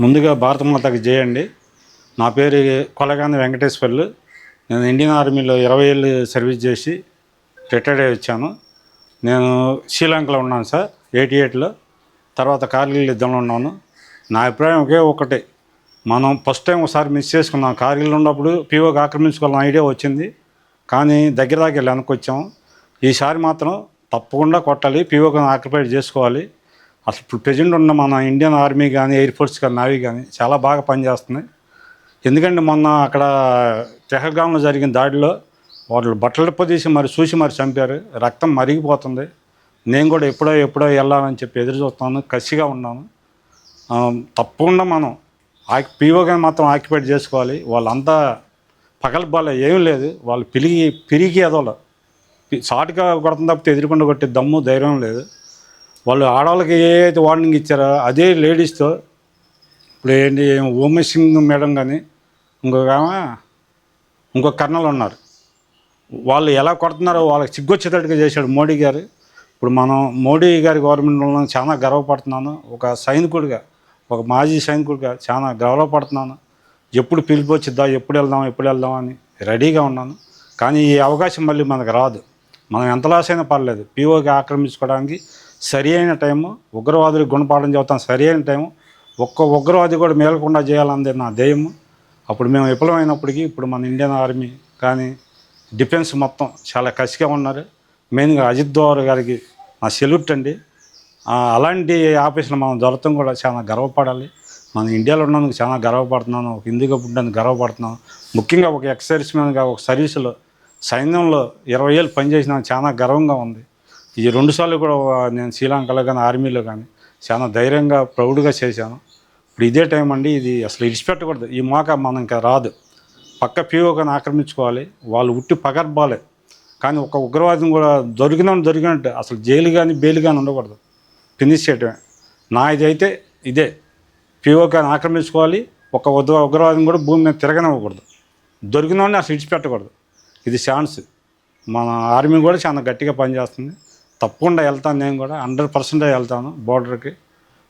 ముందుగా భారత మాతకు చేయండి నా పేరు కొలగాని వెంకటేశ్వర్లు. నేను ఇండియన్ ఆర్మీలో ఇరవై ఏళ్ళు సర్వీస్ చేసి రిటైర్డ్ అయ్యి వచ్చాను. నేను శ్రీలంకలో ఉన్నాను సార్ ఎయిటీ ఎయిట్లో. తర్వాత కార్గిల్ యుద్ధంలో ఉన్నాను. నా అభిప్రాయం ఒకే ఒకటే మనం ఫస్ట్ టైం ఒకసారి మిస్ చేసుకున్నాం. కార్గిల్ ఉన్నప్పుడు పీఓకి ఆక్రమించుకోవాలని ఐడియా వచ్చింది. కానీ దగ్గర దగ్గర వెనక్కి వచ్చాము ఈసారి మాత్రం తప్పకుండా కొట్టాలి పీఓకి ఆక్యుపైడ్ చేసుకోవాలి. అసలు ఇప్పుడు ప్రజెంట్ ఉన్న మన ఇండియన్ ఆర్మీ కానీ ఎయిర్ ఫోర్స్ కానీ నావీ కానీ చాలా బాగా పనిచేస్తున్నాయి. ఎందుకంటే మొన్న అక్కడ తెహల్గాంలో జరిగిన దాడిలో వాళ్ళు బట్టలు తీసి మరి చూసి మరి చంపారు. రక్తం మరిగిపోతుంది. నేను కూడా ఎప్పుడో ఎప్పుడో వెళ్ళాలని చెప్పి ఎదురు చూస్తున్నాను కసిగా ఉన్నాను. తప్పకుండా మనం ఆకి పీఓగా మాత్రం ఆక్యుపేట్ చేసుకోవాలి. వాళ్ళంతా పగలబాల ఏమీ లేదు. వాళ్ళు పిలిగి పిరిగి ఎదవలు సాటుగా కొడతాం తప్పితే ఎదురుకుండా కొట్టే దమ్ము ధైర్యం లేదు. వాళ్ళు ఆడవాళ్ళకి ఏ అయితే వార్నింగ్ ఇచ్చారో అదే లేడీస్తో ఇప్పుడు ఏంటి ఉమే సింగ్ మేడం కానీ ఇంకొక ఆమె ఇంకొక కర్నల్ ఉన్నారు. వాళ్ళు ఎలా కొడుతున్నారో వాళ్ళకి సిగ్గొచ్చేటట్టుగా చేశాడు మోడీ గారు. ఇప్పుడు మనం మోడీ గారి గవర్నమెంట్లో చాలా గర్వపడుతున్నాను. ఒక సైనికుడిగా ఒక మాజీ సైనికుడిగా చాలా గర్వపడుతున్నాను. ఎప్పుడు పిలిపి వచ్చిద్దా ఎప్పుడు వెళ్దాం ఎప్పుడు వెళ్దాం అని రెడీగా ఉన్నాను. కానీ ఈ అవకాశం మళ్ళీ మనకు రాదు. మనం ఎంత లాస్ అయినా పర్లేదు. పీఓకి ఆక్రమించుకోవడానికి సరి అయిన టైము ఉగ్రవాదులకు గుణపాఠం చెబుతాం సరి అయిన టైము ఒక్క ఉగ్రవాది కూడా మేలకుండా చేయాలన్నది నా ధ్యేయము. అప్పుడు మేము విఫలమైనప్పటికీ ఇప్పుడు మన ఇండియన్ ఆర్మీ కానీ డిఫెన్స్ మొత్తం చాలా కసిగా ఉన్నారు. మెయిన్గా అజిత్ దోవర్ గారికి నా సెల్యూట్ అండి. అలాంటి ఆఫీసులు మనం దొరకడం కూడా చాలా గర్వపడాలి. మన ఇండియాలో ఉన్నందుకు చాలా గర్వపడుతున్నాను. ఒక హిందీగా పుట్టినందుకు గర్వపడుతున్నాను. ముఖ్యంగా ఒక ఎక్సైజ్ ఒక సర్వీసులో సైన్యంలో ఇరవై ఏళ్ళు పనిచేసిన చాలా గర్వంగా ఉంది. ఈ రెండుసార్లు కూడా నేను శ్రీలంకలో కానీ ఆర్మీలో కానీ చాలా ధైర్యంగా ప్రౌడ్గా చేశాను. ఇప్పుడు ఇదే టైం అండి ఇది అసలు విడిచిపెట్టకూడదు ఈ మోక మనం ఇంకా రాదు. పక్క పీఓకని ఆక్రమించుకోవాలి. వాళ్ళు ఉట్టి పగర్బాలే కానీ ఒక ఉగ్రవాదం కూడా దొరికినా దొరికినట్టు అసలు జైలు కానీ బెయిల్ కానీ ఉండకూడదు. ఫినిష్ చేయటమే. నా ఇదైతే ఇదే. పీఓకని ఆక్రమించుకోవాలి. ఒక ఉగ్ర ఉగ్రవాదం కూడా భూమి మీద తిరగనివ్వకూడదు. దొరికిన వాడిని అసలు ఇడిచిపెట్టకూడదు. ఇది ఛాన్స్. మన ఆర్మీ కూడా చాలా గట్టిగా పనిచేస్తుంది. తప్పకుండా వెళ్తాను నేను కూడా హండ్రెడ్ పర్సెంటే వెళ్తాను బోర్డర్కి